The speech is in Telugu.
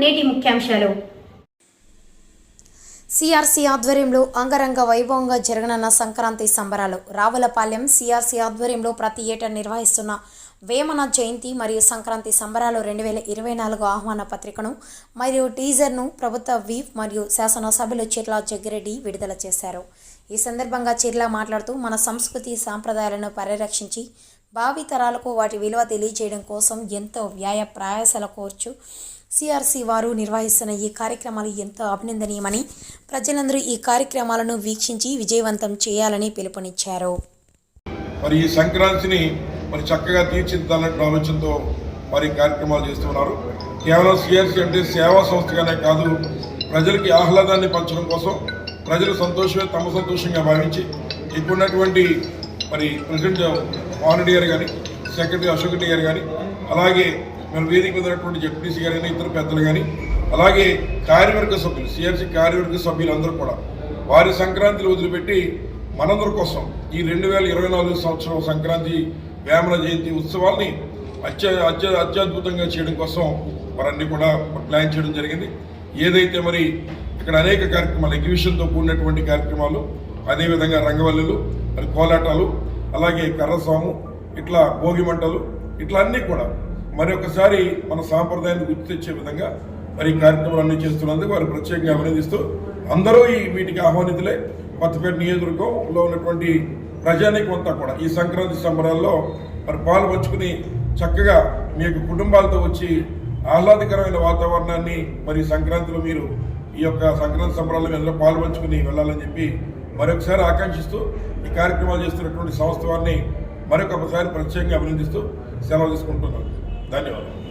నేటి ముఖ్యాంశాలు. సిఆర్సీ ఆధ్వర్యంలో అంగరంగ వైభవంగా జరగనున్న సంక్రాంతి సంబరాలు. రావులపాలెం సిఆర్సీ ఆధ్వర్యంలో ప్రతి ఏటా నిర్వహిస్తున్న వేమన జయంతి మరియు సంక్రాంతి సంబరాలు రెండు వేల ఇరవై నాలుగు ఆహ్వాన పత్రికను మరియు టీజర్ను ప్రభుత్వ వీప్ మరియు శాసనసభ్యులు చిర్లా జగ్గిరెడ్డి విడుదల చేశారు. ఈ సందర్భంగా చిర్లా మాట్లాడుతూ మన సంస్కృతి సాంప్రదాయాలను పరిరక్షించి భావితరాలకు వాటి విలువ తెలియజేయడం కోసం ఎంతో వ్యాయ ప్రయాసల కోర్చు సిఆర్సి వారు నిర్వహిస్తున్న ఈ కార్యక్రమాలు ఎంతో అభినందనీయమని ప్రజలందరూ ఈ కార్యక్రమాలను వీక్షించి విజయవంతం చేయాలని పిలుపునిచ్చారు. మరి ఈ సంక్రాంతిని మరి చక్కగా తీర్చిదిద్దాలనే ఆలోచనతో మరి కార్యక్రమాలు చేస్తున్నారు. కేవలం సిఆర్సి అంటే సేవా సంస్థగానే కాదు ప్రజలకి ఆహ్లాదాన్ని పంచడం కోసం ప్రజలు సంతోషమే తమ సంతోషంగా భావించి ఇప్పుడున్నటువంటి మరి ప్రజెంట్ మోహన్ గారు కానీ సెక్రటరీ అశోక్ రెడ్డి గారు కానీ అలాగే మన వేదిక మీద ఉన్నటువంటి జడ్పీసీ గారు కానీ ఇతర పెద్దలు కానీ అలాగే కార్యవర్గ సభ్యులు సిఆర్సి కార్యవర్గ సభ్యులందరూ కూడా వారి సంక్రాంతిని వదిలిపెట్టి మనందరి కోసం ఈ రెండు వేల ఇరవై నాలుగు సంవత్సరం సంక్రాంతి వేమన జయంతి ఉత్సవాల్ని అత్య అత్య అత్యద్భుతంగా చేయడం కోసం వారన్నీ కూడా ప్లాన్ చేయడం జరిగింది. ఏదైతే మరి ఇక్కడ అనేక కార్యక్రమాలు ఎగ్జిబిషన్తో కూడినటువంటి కార్యక్రమాలు అదేవిధంగా రంగవల్లులు మరి కోలాటాలు అలాగే కర్రస్వాము ఇట్లా భోగి మంటలు ఇట్లా అన్నీ కూడా. మరి ఒకసారి మన సాంప్రదాయాన్ని గుర్తు తెచ్చే విధంగా మరి కార్యక్రమాలు అన్ని చేస్తున్నందుకు వారు ప్రత్యేకంగా అభినందిస్తూ అందరూ ఈ వీటికి ఆహ్వానితులే. కొత్తపేట నియోజకవర్గంలో ఉన్నటువంటి ప్రజానికి అంతా కూడా ఈ సంక్రాంతి సంబరాల్లో మరి పాలు పంచుకుని చక్కగా మీ యొక్క కుటుంబాలతో వచ్చి ఆహ్లాదకరమైన వాతావరణాన్ని మరి సంక్రాంతిలో మీరు ఈ యొక్క సంక్రాంతి సంబరాల్లో అందరూ పాలు పంచుకుని వెళ్ళాలని చెప్పి మరొకసారి ఆకాంక్షిస్తూ ఈ కార్యక్రమాలు చేస్తున్నటువంటి సంస్థ వారిని మరొకసారి ప్రత్యేకంగా అభినందిస్తూ సెలవు తీసుకుంటున్నాను. ధన్యవాదాలు.